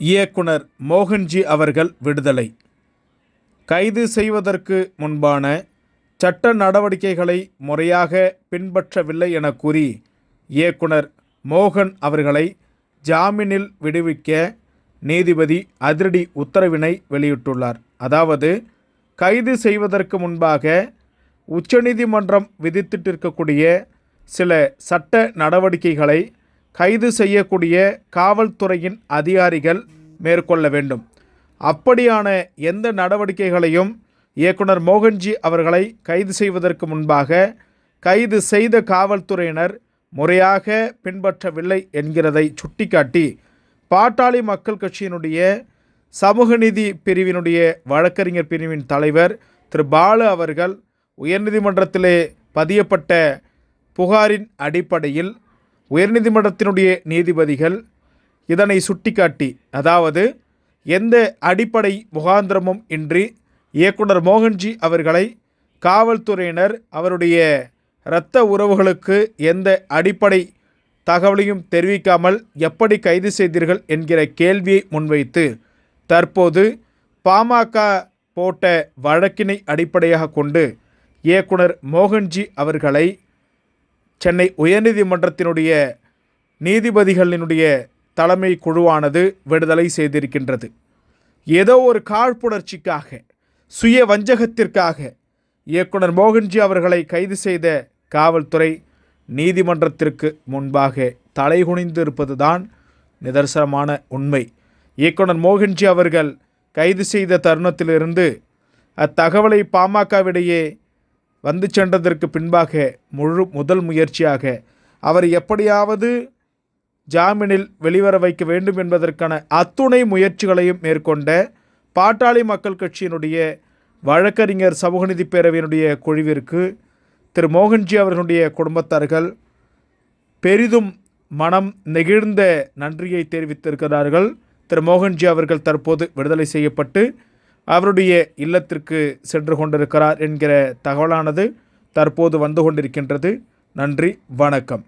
இயக்குனர் மோகன்ஜி அவர்கள் விடுதலை. கைது செய்வதற்கு முன்பான சட்ட நடவடிக்கைகளை முறையாக பின்பற்றவில்லை என கூறி இயக்குனர் மோகன் அவர்களை ஜாமீனில் விடுவிக்க நீதிபதி அதிரடி உத்தரவினை வெளியிட்டுள்ளார். அதாவது கைது செய்வதற்கு முன்பாக உச்சநீதிமன்றம் விதித்திட்டிருக்கக்கூடிய சில சட்ட நடவடிக்கைகளை கைது செய்யக்கூடிய காவல்துறையின் அதிகாரிகள் மேற்கொள்ள வேண்டும். அப்படியான எந்த நடவடிக்கைகளையும் இயக்குனர் மோகன்ஜி அவர்களை கைது செய்வதற்கு முன்பாக கைது செய்த காவல்துறையினர் முறையாக பின்பற்றவில்லை என்கிறதை சுட்டிக்காட்டி பாட்டாளி மக்கள் கட்சியினுடைய சமூக நீதி பிரிவினுடைய வழக்கறிஞர் பிரிவின் தலைவர் திரு பாலு அவர்கள் உயர்நீதிமன்றத்திலே பதியப்பட்ட புகாரின் அடிப்படையில் உயர்நீதிமன்றத்தினுடைய நீதிபதிகள் இதனை சுட்டிக்காட்டி அதாவது எந்த அடிப்படை முகாந்திரமும் இன்றி இயக்குனர் மோகன்ஜி அவர்களை காவல்துறையினர் அவருடைய இரத்த உறவுகளுக்கு எந்த அடிப்படை தகவலையும் தெரிவிக்காமல் எப்படி கைது செய்தீர்கள் என்கிற கேள்வியை முன்வைத்து தற்போது பாமக போட்ட வழக்கினை அடிப்படையாக கொண்டு இயக்குனர் மோகன்ஜி அவர்களை சென்னை உயர்நீதிமன்றத்தினுடைய நீதிபதிகளினுடைய தலைமை குழுவானது விடுதலை செய்திருக்கின்றது. ஏதோ ஒரு காழ்ப்புணர்ச்சிக்காக சுய வஞ்சகத்திற்காக இயக்குனர் மோகன்ஜி அவர்களை கைது செய்த காவல்துறை நீதிமன்றத்திற்கு முன்பாக தலைகுனிந்து இருப்பதுதான் நிதர்சனமான உண்மை. இயக்குனர் மோகன்ஜி அவர்கள் கைது செய்த தருணத்திலிருந்து அத்தகவலை பாமகவிடையே வந்து சென்றதற்கு பின்பாக முழு முதல் முயற்சியாக அவர் எப்படியாவது ஜாமீனில் வெளிவர வைக்க வேண்டும் என்பதற்கான அத்துணை முயற்சிகளையும் மேற்கொண்ட பாட்டாளி மக்கள் கட்சியினுடைய வழக்கறிஞர் சமூகநீதி பேரவையினுடைய குழுவிற்கு திரு. மோகன்ஜி அவர்களுடைய குடும்பத்தார்கள் பெரிதும் மனம் நெகிழ்ந்த நன்றியை தெரிவித்திருக்கிறார்கள். திரு. மோகன்ஜி அவர்கள் தற்போது விடுதலை செய்யப்பட்டு அவருடைய இல்லத்திற்கு சென்று கொண்டிருக்கிறார் என்கிற தகவலானது தற்போது வந்து கொண்டிருக்கின்றது. நன்றி வணக்கம்.